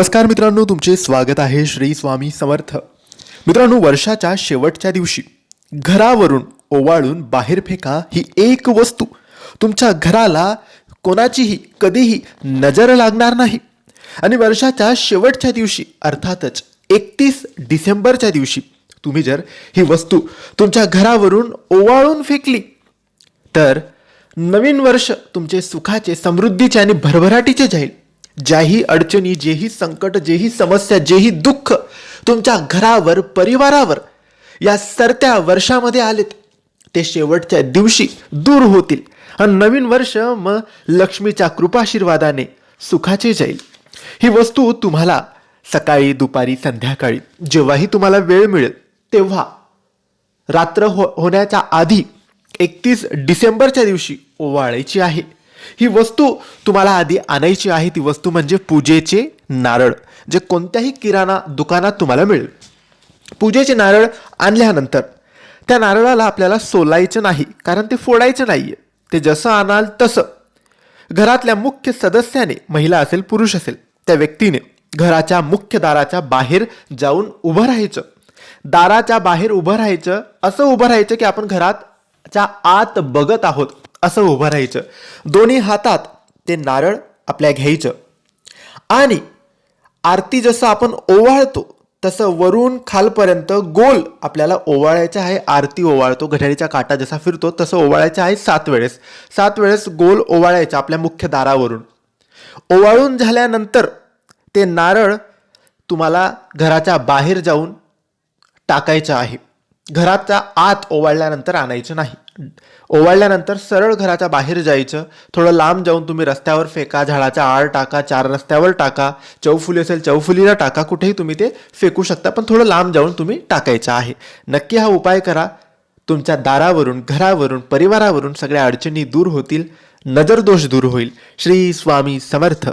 नमस्कार मित्रांनो तुमचे स्वागत आहे श्री स्वामी समर्थ. मित्रांनो वर्षाच्या शेवटच्या दिवशी घरावरून ओवाळून बाहेर फेका ही एक वस्तू. तुमच्या घराला कोणाचीही कधीही नजर लागणार नाही. आणि वर्षाच्या शेवटच्या दिवशी अर्थातच एकतीस डिसेंबरच्या दिवशी तुम्ही जर ही वस्तू तुमच्या घरावरून ओवाळून फेकली तर नवीन वर्ष तुमचे सुखाचे समृद्धीचे आणि भरभराटीचे जाईल. ज्याही अडचणी जेही संकट जेही समस्या जेही दुःख तुमच्या घरावर परिवारावर या सरत्या वर्षामध्ये आलेत ते शेवटच्या दिवशी दूर होतील. आणि नवीन वर्ष मग लक्ष्मीच्या कृपाशीर्वादाने सुखाचे जाईल. ही वस्तू तुम्हाला सकाळी दुपारी संध्याकाळी जेव्हाही तुम्हाला वेळ मिळेल तेव्हा रात्र हो होण्याच्या आधी एकतीस डिसेंबरच्या दिवशी ओवाळायची आहे. ही वस्तू तुम्हाला आधी आणायची आहे ती वस्तू म्हणजे पूजेचे नारळ जे कोणत्याही किराणा दुकानात तुम्हाला मिळेल. पूजेचे नारळ आणल्यानंतर त्या नारळाला आपल्याला सोलायचं नाही कारण ते फोडायचं नाहीये. ते जसं आणाल तसं. घरातल्या मुख्य सदस्याने महिला असेल पुरुष असेल त्या व्यक्तीने घराच्या मुख्य दाराच्या बाहेर जाऊन उभं राहायचं. दाराच्या बाहेर उभं राहायचं असं उभं राहायचं की आपण घरात च्या आत बघत आहोत असं उभं राहायचं. दोन्ही हातात ते नारळ आपल्या घ्यायचं. आणि आरती जसं आपण ओवाळतो तसं वरून खालपर्यंत गोल आपल्याला ओवाळायचं आहे. आरती ओवाळतो घड्याळीच्या काटा जसा फिरतो तसं ओवाळायचं आहे सात वेळेस. सात वेळेस गोल ओवाळायचं आपल्या मुख्य दारावरून. ओवाळून झाल्यानंतर ते नारळ तुम्हाला घराच्या बाहेर जाऊन टाकायचं आहे. घराच्या आत ओवाळल्यानंतर आणायचं नाही. ओवाळल्यानंतर सरळ घराच्या बाहेर जायचं. थोडं लांब जाऊन तुम्ही रस्त्यावर फेका झाडाच्या आड टाका चार रस्त्यावर टाका चौफुली असेल चौफुलीला टाका कुठेही तुम्ही ते फेकू शकता पण थोडं लांब जाऊन तुम्ही टाकायचं आहे. नक्की हा उपाय करा. तुमच्या दारावरून घरावरून परिवारावरून सगळ्या अडचणी दूर होतील. नजरदोष दूर होईल. श्री स्वामी समर्थ.